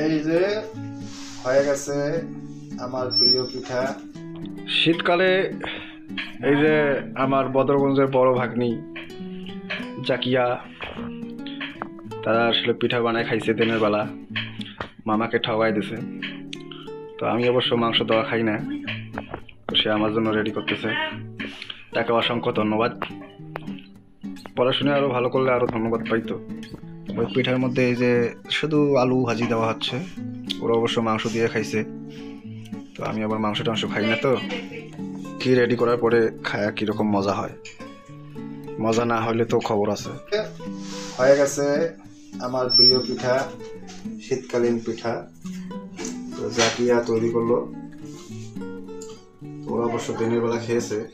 এই যে, হয়ে গেছে আমার প্রিয় পিঠা। শীতকালে এই যে আমার বদরগঞ্জের বড় ভাগ্নি জাকিয়া, তারা আসলে পিঠা বানায় খাইছে দিনের বেলা। মামাকে ঠগাই দিছে। তো আমি অবশ্য মাংস দেওয়া খাই না, তো সে আমার জন্য রেডি করতেছে। তাকে অসংখ্য ধন্যবাদ। পড়াশোনা আরও ভালো করলে আরও ধন্যবাদ পাইতো। ওই পিঠার মধ্যে এই যে শুধু আলু ভাজি দেওয়া হচ্ছে ওরা অবশ্য মাংস দিয়ে খাইছে। তো আমি আবার মাংস টাংস খাই না তো। কি রেডি করার পরে খায়া কীরকম মজা হয়? মজা না হলে তো খবর আছে। হয়ে গেছে আমার প্রিয় পিঠা শীতকালীন পিঠা। তো জাকিয়া তৈরি করল। ওরা অবশ্য দিনের বেলা খেয়েছে।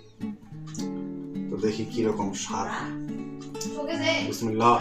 তো দেখি কীরকম স্বাদ। বিসমিল্লাহ।